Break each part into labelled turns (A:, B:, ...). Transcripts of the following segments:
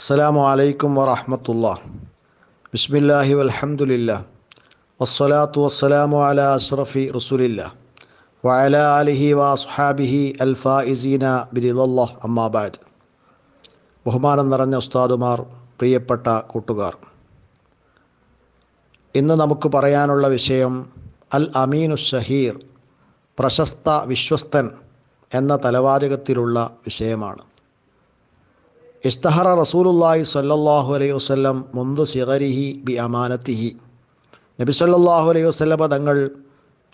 A: അസ്സലാമു അലൈക്കും വറഹമത്തുള്ള. ബിസ്മില്ലാഹി വലഹമുല്ല വസ്സലാത്തു വസ്സലാമു അല അഷ്റഫി റസൂലില്ല. വഅല ആലിഹി വഅസ്ഹാബിഹി അൽഫായിസീന ബിരിദല്ലാ അമ്മാബാദ് ബഹുമാനം നിറഞ്ഞ ഉസ്താദുമാർ പ്രിയപ്പെട്ട കൂട്ടുകാർ. ഇന്ന് നമുക്ക് പറയാനുള്ള വിഷയം അൽ അമീനു ഷഹീർ പ്രശസ്ത വിശ്വസ്തൻ എന്ന തലവാചകത്തിലുള്ള വിഷയമാണ്. ഇസ്തഹറ റസൂലുല്ലാഹി സ്വല്ലല്ലാഹു അലൈഹി വസല്ലം മുന്തു സിഗരിഹി ബി അമാനത്തിഹി. നബി സ്വല്ലല്ലാഹു അലൈഹി വസല്ലമ തങ്ങൾ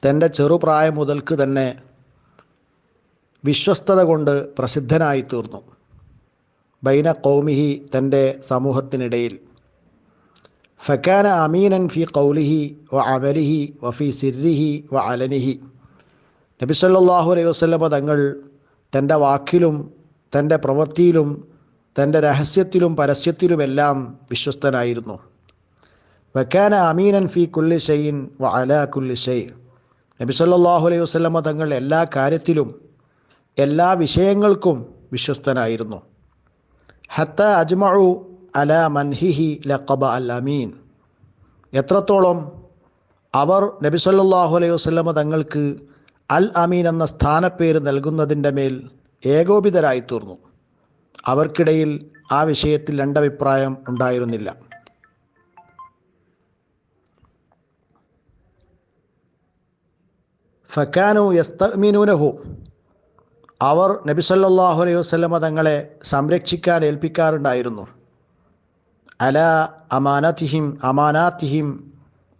A: തന്റെ ചെറുപ്രായം മുതൽക്ക് തന്നെ വിശ്വസ്തത കൊണ്ട് പ്രസിദ്ധനായി തീർന്നു. ബൈന കൗമിഹി തന്റെ സമൂഹത്തിനിടയിൽ. ഫക്കാന അമീനൻ ഫി കൗലിഹി വ അമലിഹി വ ഫി സിരിഹി വ അലനിഹി. നബി സല്ലല്ലാഹു അലൈഹി വസല്ലമ തങ്ങൾ തന്റെ വാക്കിലും തന്റെ പ്രവൃത്തിയിലും തന്റെ രഹസ്യത്തിലും പരസ്യത്തിലുമെല്ലാം വിശ്വസ്തനായിരുന്നു. വക്കാന അമീനൻ ഫി കുല്ലി ഷെയ്ൻ വ അല കുല്ലി ഷെയ് നബി സല്ലല്ലാഹു അലൈഹി വസ്ലമ തങ്ങൾ എല്ലാ കാര്യത്തിലും എല്ലാ വിഷയങ്ങൾക്കും വിശ്വസ്തനായിരുന്നു. ഹത്ത അജ്മഉ അല മൻഹിഹി ലഖബ അൽ അമീൻ. എത്രത്തോളം അവർ നബി സല്ലല്ലാഹു അലൈഹി വസ്ലമ തങ്ങൾക്ക് അൽ അമീൻ എന്ന സ്ഥാനപ്പേര് നൽകുന്നതിന്റെ മേൽ ഏകോപിതരായി തീർന്നു അവർക്കിടയിൽ ആ വിഷയത്തിൽ രണ്ടഭിപ്രായം ഉണ്ടായിരുന്നില്ല. ഫക്കാനു യസ്തമീനൂനഹു അവർ നബി സല്ലല്ലാഹു അലൈഹി വസല്ലമ തങ്ങളെ സംരക്ഷിക്കാൻ ഏൽപ്പിക്കാറുണ്ടായിരുന്നു. അല അമാനത്തിഹിം അമാനാത്തിഹിം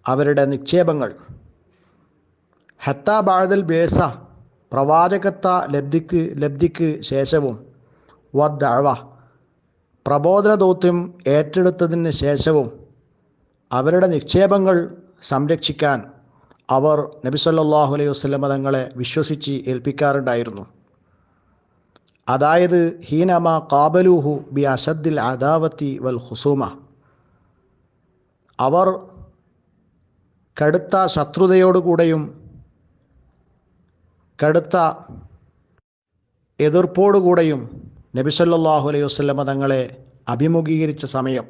A: അവരുടെ നിക്ഷേപങ്ങൾ. ഹത്ത ബേസ പ്രവാചകത്ത ലബ്ധിക്ക് ലബ്ധിക്ക് ശേഷവും വദ്ദഅവ പ്രബോധന ദൗത്യം ഏറ്റെടുത്തതിന് ശേഷവും അവരുടെ നിക്ഷേപങ്ങൾ സംരക്ഷിക്കാൻ അവർ നബി സല്ലല്ലാഹു അലൈഹി വസല്ലമ തങ്ങളെ വിശ്വസിച്ച് ഏൽപ്പിക്കാറുണ്ടായിരുന്നു. അതായത് ഹീനമ കാബലൂഹു ബി അസദ്ദിൽ അദാവത്തി വൽ ഹുസൂമ അവർ കടുത്ത ശത്രുതയോടുകൂടെയും കടുത്ത എതിർപ്പോടുകൂടെയും നബി സല്ലല്ലാഹു അലൈഹി വസല്ലമ തങ്ങളെ അഭിമുഖീകരിച്ച സമയം.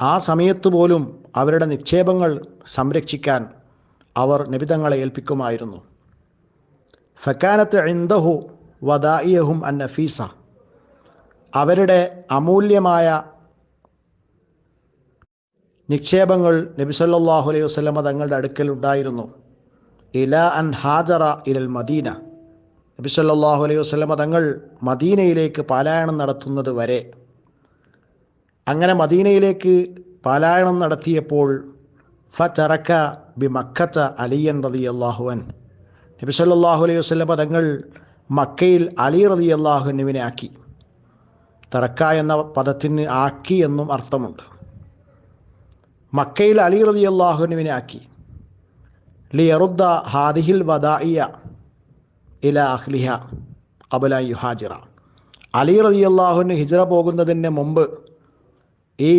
A: ആ സമയത്ത് പോലും അവരുടെ നിക്ഷേപങ്ങൾ സംരക്ഷിക്കാൻ അവർ നബി തങ്ങളെ ഏൽപ്പിക്കുമായിരുന്നു. ഫക്കാനത്ത് ഇന്ദഹു വദായിയഹും അൻ നഫീസ അവരുടെ അമൂല്യമായ നിക്ഷേപങ്ങൾ നബി സല്ലല്ലാഹു അലൈഹി വസല്ലമ തങ്ങളുടെ അടുക്കൽ ഉണ്ടായിരുന്നു. ഇല അൻ ഹാജറ ഇലൽ മദീന. നബി സല്ലല്ലാഹു അലൈഹി വസ്ലമ തങ്ങൾ മദീനയിലേക്ക് പാലായണം നടത്തുന്നത് വരെ. അങ്ങനെ മദീനയിലേക്ക് പാലായണം നടത്തിയപ്പോൾ ഫ ചറക്ക ബി മക്കത്ത അലിയൻ റതി അള്ളാഹുവൻ നബി സല്ലല്ലാഹു അലൈഹി വസ്ലമ തങ്ങൾ മക്കയിൽ അലി റതി അള്ളാഹുനുവിനെ ആക്കി. തറക്ക എന്ന പദത്തിന് ആക്കി എന്നും അർത്ഥമുണ്ട്. മക്കയിൽ അലി റതി അള്ളാഹുനുവിനെ ആക്കി. ലിയറുദ്ദ ഹാദിഹിൽ വദായിയ ഇല അഹ്ലിഹ കബല യുഹാജിറ. അലി റതി അള്ളാഹുവിന് ഹിജറ പോകുന്നതിന് മുമ്പ് ഈ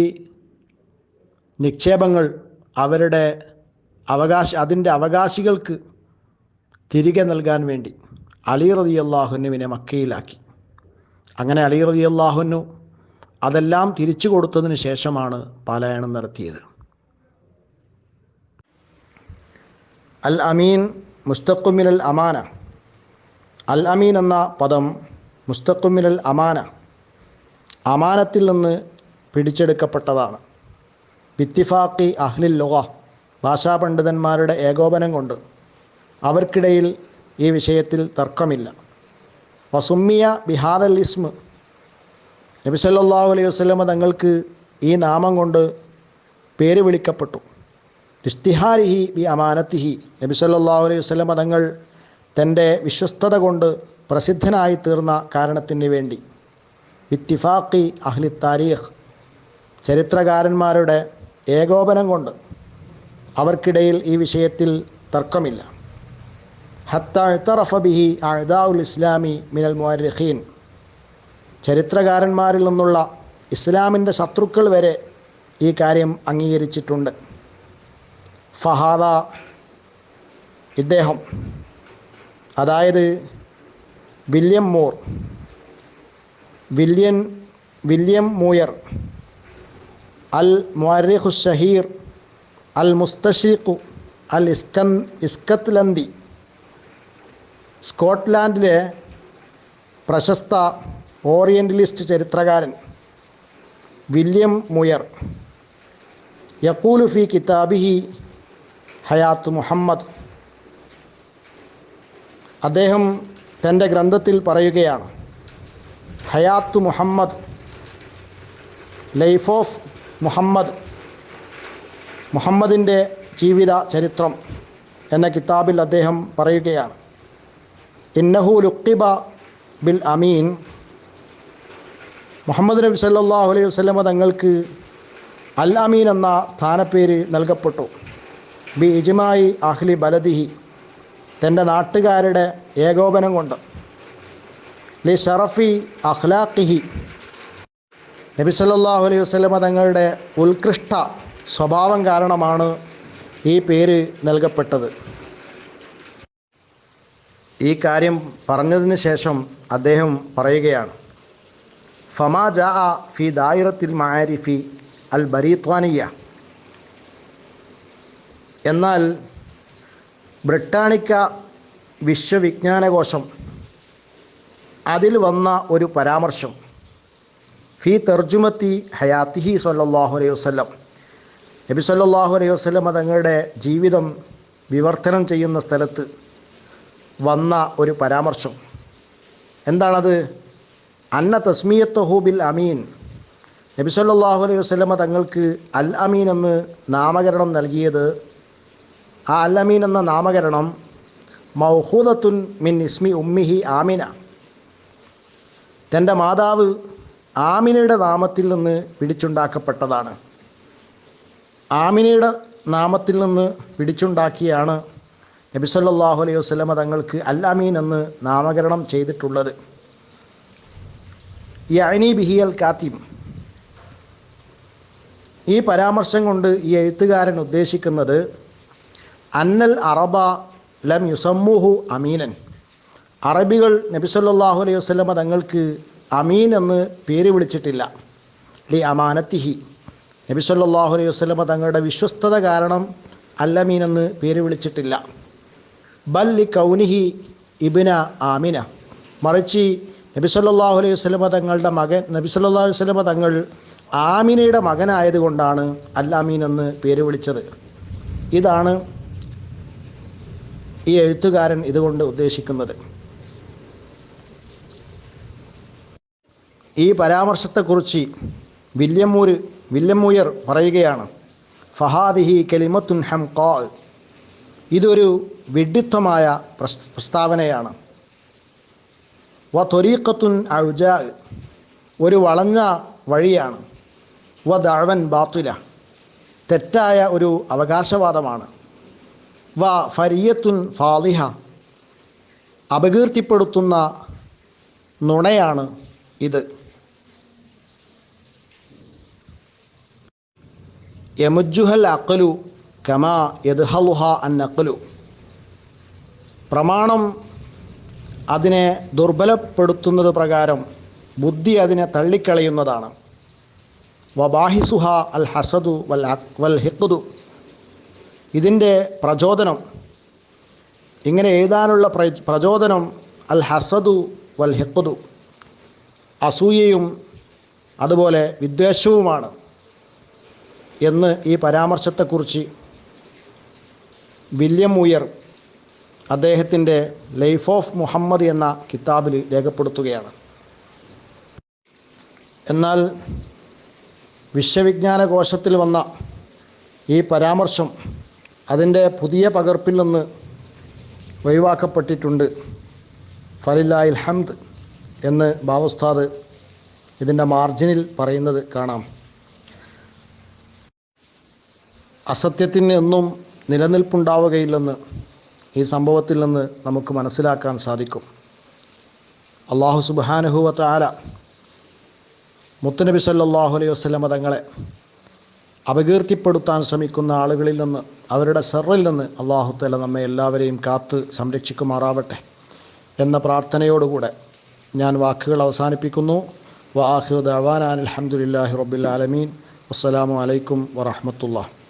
A: നിക്ഷേപങ്ങൾ അവരുടെ അവകാശ അതിന്റെ അവകാശികൾക്ക് തിരികെ നൽകാൻ വേണ്ടി അലി റതി അള്ളാഹുനുവിനെ മക്കയിലാക്കി. അങ്ങനെ അലി റതി അള്ളാഹുനു അതെല്ലാം തിരിച്ചു കൊടുത്തതിന് ശേഷമാണ് പാലായനം നടത്തിയത്. അൽ അമീൻ മുസ്തഖുമിനൽ അമാന. അൽ അമീൻ എന്ന പദം മുസ്തഖുമിനൽ അമാന അമാനത്തിൽ നിന്ന് പിടിച്ചെടുക്കപ്പെട്ടതാണ്. വിത്തിഫാക്കി അഹ്ലിൽ ലൊഹ ഭാഷാ പണ്ഡിതന്മാരുടെ ഏകോപനം കൊണ്ട് അവർക്കിടയിൽ ഈ വിഷയത്തിൽ തർക്കമില്ല. വസുമ്മിയ ബിഹാദൽ ഇസ്മ നബി സല്ലല്ലാഹു അലൈഹി വസല്ലമ തങ്ങൾക്ക് ഈ നാമം കൊണ്ട് പേര് വിളിക്കപ്പെട്ടു. ഇസ്തിഹാരിഹി ബി അമാനത്തിഹി നബി സല്ലല്ലാഹു അലൈഹി വസല്ലമ തങ്ങൾ തന്റെ വിശ്വസ്തത കൊണ്ട് പ്രസിദ്ധനായി തീർന്ന കാരണത്തിന് വേണ്ടി. ഇത്തിഫാഖി അഹ്ലി താരീഖ് ചരിത്രകാരന്മാരുടെ ഏകോപനം കൊണ്ട് അവർക്കിടയിൽ ഈ വിഷയത്തിൽ തർക്കമില്ല. ഹത്തറഫബിഹി ബിഹി അഹദാഉൽ ഇസ്ലാമി മിനൽ മുഅരിഖീൻ. ചരിത്രകാരന്മാരിൽ നിന്നുള്ള ഇസ്ലാമിന്റെ ശത്രുക്കൾ വരെ ഈ കാര്യം അംഗീകരിച്ചിട്ടുണ്ട്. ഫഹാദ ഇദ്ദേഹം അതായത് William Muir William William Muir അൽ മുഅറിഖു ഷഹീർ അൽ മുസ്തഷീഖു അൽ ഇസ്കൻ ഇസ്കത്ലന്തി സ്കോട്ട്ലാൻഡിലെ പ്രശസ്ത ഓറിയന്റലിസ്റ്റ് ചരിത്രകാരൻ വില്യം മുയർ. യക്കൂലുഫി കിതാബിഹി ഹയാത്ത് മുഹമ്മദ്. അദ്ദേഹം തന്റെ ഗ്രന്ഥത്തിൽ പറയുകയാണ് ഹയാത്തു മുഹമ്മദ് ലൈഫ് ഓഫ് മുഹമ്മദ് മുഹമ്മദിന്റെ ജീവിത ചരിത്രം എന്ന കിതാബിൽ അദ്ദേഹം പറയുകയാണ്. ഇന്നഹു ലുക്കിബ ബിൽ അമീൻ. മുഹമ്മദ് നബി സല്ലാഹു അലൈഹി വസ്ലമ തങ്ങൾക്ക് അൽ അമീൻ എന്ന സ്ഥാനപ്പേര് നൽകപ്പെട്ടു. ബി ഇജ്മായി അഹ്ലി ബലദിഹി. തന്റെ നാട്ടുകാരുടെ ഏകോപനം കൊണ്ട്. ലി ഷറഫി അഹ്ലാഖിഹി നബി സല്ലാഹു അലൈഹി വസ്ലമ തങ്ങളുടെ ഉത്കൃഷ്ട സ്വഭാവം കാരണമാണ് ഈ പേര് നൽകപ്പെട്ടത്. ഈ കാര്യം പറഞ്ഞതിന് ശേഷം അദ്ദേഹം പറയുകയാണ്. ഫമാ ജാ ഫി ദായിറത്തിൽ മാരിഫി അൽ ബരീത്വാനിയ. എന്നാൽ ബ്രിട്ടാണിക്ക വിശ്വവിജ്ഞാനകോശം അതിൽ വന്ന ഒരു പരാമർശം. ഫി തർജുമത്തി ഹയാത്തിഹി സല്ലാഹു അലൈഹി വസ്ലം നബി സല്ലാഹു അലൈഹി വസ്ലം തങ്ങളുടെ ജീവിതം വിവർത്തനം ചെയ്യുന്ന സ്ഥലത്ത് വന്ന ഒരു പരാമർശം. എന്താണത്? അന്ന തസ്മിയത്തഹു ബിൽ അമീൻ. നബി സല്ലാഹു അലൈഹി വസല്ലമ തങ്ങൾക്ക് അൽ അമീൻ എന്ന് നാമകരണം നൽകിയത് ആ എന്ന നാമകരണം മൗഹൂദത്തുൻ മിൻ ഇസ്മി ഉമ്മിഹി ആമിന. തന്റെ മാതാവ് ആമിനയുടെ നാമത്തിൽ നിന്ന് പിടിച്ചുണ്ടാക്കപ്പെട്ടതാണ്. ആമിനയുടെ നാമത്തിൽ നിന്ന് പിടിച്ചുണ്ടാക്കിയാണ് നബി സല്ലല്ലാഹു അലൈഹി വസ്ലമ തങ്ങൾക്ക് അല്ലാമീൻ എന്ന് നാമകരണം ചെയ്തിട്ടുള്ളത്. ഈ ബിഹി അൽ കാത്തിം. ഈ പരാമർശം കൊണ്ട് ഈ എഴുത്തുകാരൻ ഉദ്ദേശിക്കുന്നത് അന്നൽ അറബ ലം യുസമ്മുഹു അമീനൻ. അറബികൾ നബി സല്ലല്ലാഹു അലൈഹി വസല്ലമ തങ്ങൾക്ക് അമീൻ എന്ന് പേര് വിളിച്ചിട്ടില്ല. ലി അമാനത്തിഹി. നബി സല്ലല്ലാഹു അലൈഹി വസല്ലമ തങ്ങളുടെ വിശ്വസ്തത കാരണം അല്ലമീൻ എന്ന് പേര് വിളിച്ചിട്ടില്ല. ബൽ ലി കൗനിഹി ഇബിന ആമിന. മറിച്ച് നബി സല്ലല്ലാഹു അലൈഹി വസല്ലമ തങ്ങളുടെ മകൻ നബി സല്ലല്ലാഹു അലൈഹി വസല്ലമ തങ്ങൾ ആമിനയുടെ മകനായതുകൊണ്ടാണ് അല്ലാമീൻ എന്ന് പേര് വിളിച്ചത്. ഇതാണ് ഈ എഴുത്തുകാരൻ ഇതുകൊണ്ട് ഉദ്ദേശിക്കുന്നത്. ഈ പരാമർശത്തെക്കുറിച്ച് വില്യമൂര് വില്യമൂയർ പറയുകയാണ്. ഫഹാദിഹി കെലിമത്തുൻ ഹം കോ ഇതൊരു വിഡിത്വമായ പ്രസ് പ്രസ്താവനയാണ്. വ തൊരീക്കത്തുൻ ഔജ. ഒരു വളഞ്ഞ വഴിയാണ്. വ ദഴവൻ ബാത്തുല. തെറ്റായ ഒരു അവകാശവാദമാണ്. വ ഫരിയത്തുൻ ഫാലിഹ. അപകീർത്തിപ്പെടുത്തുന്ന നുണയാണ് ഇത്. യമുജുഹൽ അക്കലു കമാ യദ്ഹലുഹ അൻ അക്കലു പ്രമാണം അതിനെ ദുർബലപ്പെടുത്തുന്നത് പ്രകാരം ബുദ്ധി അതിനെ തള്ളിക്കളയുന്നതാണ്. വബാഹിസുഹ അൽ ഹസദു വൽ വൽ ഹിഖുദു. ഇതിന്റെ പ്രചോദനം ഇങ്ങനെ എഴുതാനുള്ള പ്ര പ്രചോദനം അൽ ഹസദു വൽ ഹെക്കുദു അസൂയയും അതുപോലെ വിദ്വേഷവുമാണ് എന്ന് ഈ പരാമർശത്തെക്കുറിച്ച് വില്യം ഉയർ അദ്ദേഹത്തിന്റെ ലൈഫ് ഓഫ് മുഹമ്മദ് എന്ന കിതാബിൽ രേഖപ്പെടുത്തുകയാണ്. എന്നാൽ വിശ്വവിജ്ഞാന കോശത്തിൽ വന്ന ഈ പരാമർശം അതിന്റെ പുതിയ പകർപ്പിൽ നിന്ന് ഒഴിവാക്കപ്പെട്ടിട്ടുണ്ട്. ഫലില്ലായിൽ ഹംദ് എന്ന് ബാവസ്താദ് ഇതിന്റെ മാർജിനിൽ പറയുന്നത് കാണാം. അസത്യത്തിന് എന്നും നിലനിൽപ്പുണ്ടാവുകയില്ലെന്ന് ഈ സംഭവത്തിൽ നിന്ന് നമുക്ക് മനസ്സിലാക്കാൻ സാധിക്കും. അള്ളാഹു സുബാനുഹുവത്ത ആല മുത്തുനബി സല്ലാഹു അലൈഹി വസ്ലമ തങ്ങളെ അപകീർത്തിപ്പെടുത്താൻ ശ്രമിക്കുന്ന ആളുകളിൽ നിന്ന് അവരുടെ സെറിൽ നിന്ന് അള്ളാഹുത്തല തല നമ്മെ എല്ലാവരെയും കാത്ത് സംരക്ഷിക്കുമാറാവട്ടെ എന്ന പ്രാർത്ഥനയോടുകൂടെ ഞാൻ വാക്കുകൾ അവസാനിപ്പിക്കുന്നു. വ ആഖിറു അലഹമുല്ലാഹി ആലമീൻ. അസ്സലാമു അലൈക്കും വറഹ്മത്തുള്ളാഹി.